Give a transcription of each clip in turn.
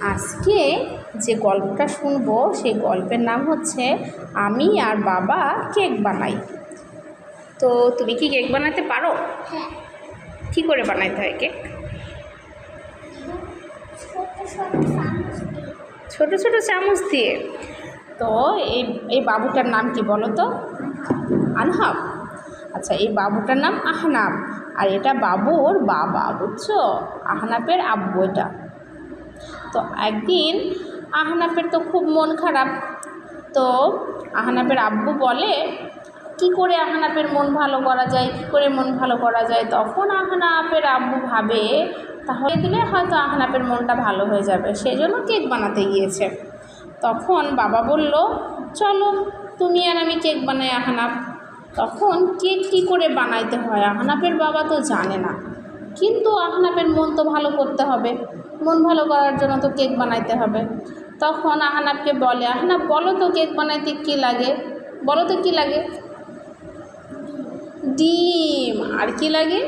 আজকে যে গল্পটা শুনব সেই গল্পের নাম হচ্ছে আমি আর বাবা কেক বানাই। তো তুমি কি কেক বানাতে পারো? হ্যাঁ। কী করে বানাইতে হয় কেক? ছোট ছোট চামচ দিয়ে। ছোট ছোট চামচ দিয়ে। তো এই এই বাবুটার নাম কি বলো তো? আনহাব। আচ্ছা এই বাবুটার নাম আহনাব। আর এটা বাবুর বাবা বুঝছ? আহনাপের আব্বু এটা। তো একদিন আহনাপের তো খুব মন খারাপ। তো আহনাপের আব্বু বলে, কি করে আহনাপের মন ভালো করা যায়? কি করে মন ভালো করা যায়? তখন আহনাপের আব্বু ভাবে, তাহলে দিলে হয়তো আহনাপের মনটা ভালো হয়ে যাবে। সেই জন্য কেক বানাতে গিয়েছে। তখন বাবা বলল, চলো, তুমি আর আমি কেক বানাই আহনাপ তখন কেক কী করে বানাইতে হয় আহনাপের বাবা তো জানে না। কিন্তু আহনাপের মন তো ভালো করতে হবে। মন ভালো করার জন্য তো কেক বানাইতে হবে। তখন আহনাবকে বলে আহনাব বলো তো কেক বানাইতে কী লাগে? বলো তো কী লাগে? ডিম। আর কি লাগে?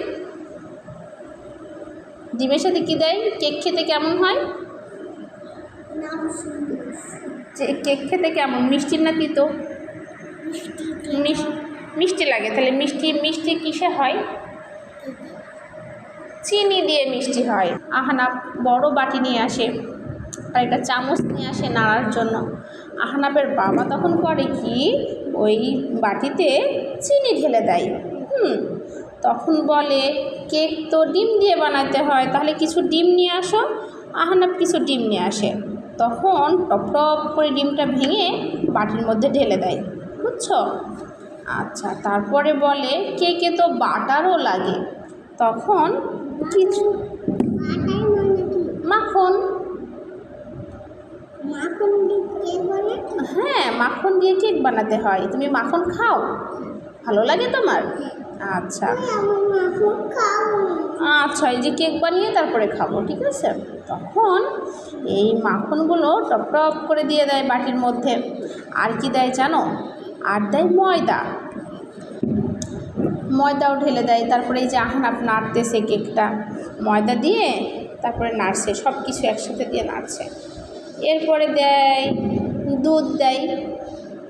ডিমের সাথে কী দেয়? কেক খেতে কেমন হয়? কেক খেতে কেমন? মিষ্টি না তিতো? মিষ্টি লাগে। তাহলে মিষ্টি মিষ্টি কিসে হয়? চিনি দিয়ে মিষ্টি হয়। আহনাব বড় বাটি নিয়ে আসে আর একটা চামচ নিয়ে আসে নাড়ার জন্য। আহনাবের বাবা তখন করে কি, ওই বাটিতে চিনি ঢেলে দেয়। হুম, তখন বলে, কেক তো ডিম দিয়ে বানাতে হয়, তাহলে কিছু ডিম নিয়ে আসো। আহানাপ কিছু ডিম নিয়ে আসে। তখন টপ টপ করে ডিমটা ভেঙে বাটির মধ্যে ঢেলে দেয়। বুঝছ? আচ্ছা তারপরে বলে, কেকে তো বাটারও লাগে। তখন কিছু? মাখন হ্যাঁ মাখন দিয়ে কেক বানাতে হয়। তুমি মাখন খাও? ভালো লাগে তোমার? আচ্ছা। আচ্ছা এই যে কেক বানিয়ে তারপরে খাব, ঠিক আছে? তখন এই মাখনগুলো টপ টপ করে দিয়ে দেয় বাটির মধ্যে। আর কি দেয় জানো? আর দেয় ময়দা। ময়দাও ঢেলে দেয়, তারপরে এই যে আহনাপ নাড়তেছে কেকটা, ময়দা দিয়ে তারপরে নাড়ছে সব কিছু একসাথে দিয়ে নাড়ছে। এরপরে দেয়, দুধ দেয়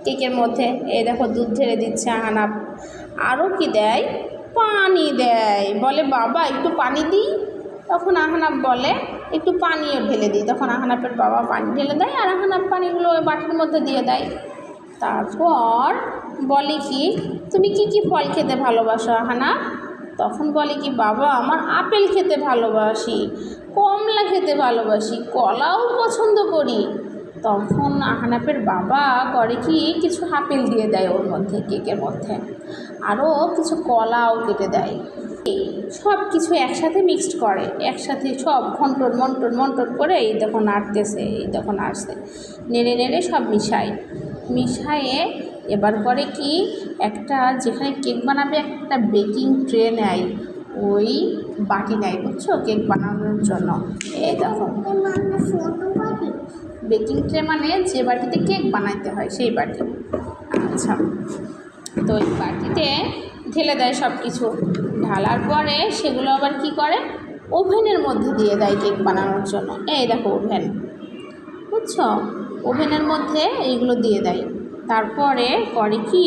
কেকের মধ্যে, এই দেখো দুধ ঢেলে দিচ্ছে আহনাপ আরও কি দেয়? পানি দেয়, বলে বাবা একটু পানি দিই? তখন আহনাপ বলে, একটু পানিও ঢেলে দিই। তখন আহনাপের বাবা পানি ঢেলে দেয় আর আহনাপ পানিগুলো ওই বাটির মধ্যে দিয়ে দেয়। তারপর বলে কি, তুমি কি কি ফল খেতে ভালোবাসো আহানা তখন বলে কি, বাবা, আমার আপেল খেতে ভালোবাসি, কমলা খেতে ভালোবাসি, কলাও পছন্দ করি। তখন আহনাপের বাবা করে কি, কিছু আপেল দিয়ে দেয় ওর মধ্যে, কেকের মধ্যে। আরও কিছু কলাও কেটে দেয়। সব কিছু একসাথে মিক্সড করে, একসাথে সব ঘন্টন মন্টন মন্টন করে, এই তখন নাড়তেছে এই তখন নাড়ছে নেড়ে নেড়ে সব মিশায়। মিশায়ে এবার করে কি একটা যেখানে কেক বানাবে একটা বেকিং ট্রে নেয়। ওই বাটি নেয়, বুঝছ? কেক বানানোর জন্য। এই দেখো। বেকিং ট্রে মানে যে বাটিতে কেক বানাইতে হয়, সেই বাটি। আচ্ছা। তো ওই বাটিতে ঢেলে দেয় সব কিছু ঢালার পরে সেগুলো আবার কি করে? ওভেনের মধ্যে দিয়ে দেয় কেক বানানোর জন্য। এই দেখো ওভেন। বুঝছ? ওভেনের মধ্যে এইগুলো দিয়ে দেয়। তারপরে করে কি,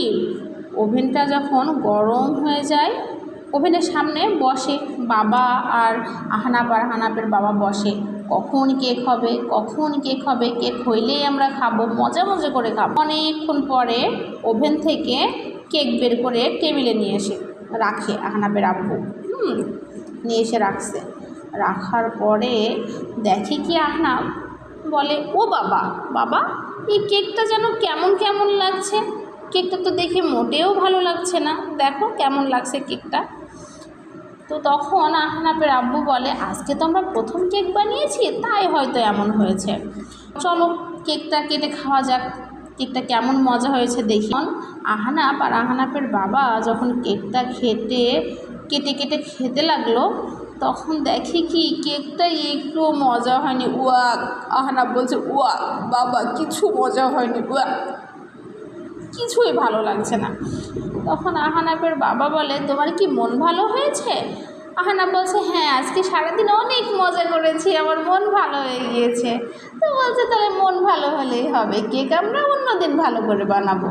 ওভেনটা যখন গরম হয়ে যায়, ওভেনের সামনে বসে, বাবা আর আহনাপ আর হানাপের বাবা বসে, কখন কেক হবে, কখন কেক হবে, কেক হইলেই আমরা খাব, মজা মজা করে খাব। অনেকক্ষণ পরে ওভেন থেকে কেক বের করে টেবিলে নিয়ে এসে রাখে আহানাপের আব্বু। হুম, নিয়ে এসে রাখছে। রাখার পরে দেখে কি আহনাব বলে, ও বাবা বাবা, এই কেকটা যেন কেমন কেমন লাগছে? কেকটা তো দেখে মোটেও ভালো লাগছে না। দেখো কেমন লাগছে কেকটা। তো তখন আহনাপের আব্বু বলে, আজকে তো আমরা প্রথম কেক বানিয়েছি, তাই হয়তো এমন হয়েছে। চলো কেকটা কেটে খাওয়া যাক, কেকটা কেমন মজা হয়েছে দেখি। আহনাপ আর আহনাপের বাবা যখন কেকটা খেতে, কেটে কেটে খেতে লাগল তখন দেখি কি কেকটা একটুও মজা হয়নি। উয়াক আহনাপ বলছে উয়াক বাবা, কিছু মজা হয়নি উয়াক কিছুই ভালো লাগছে না। তখন আহানাপের বাবা বলে, তোমার কি মন ভালো হয়েছে? আহানা বলছে হ্যাঁ আজকে সারাদিন অনেক মজা করেছি, আমার মন ভালো হয়ে গিয়েছে। তো বলছে, তাহলে মন ভালো হলেই হবে, কেক আমরা অন্য দিন ভালো করে বানাবো।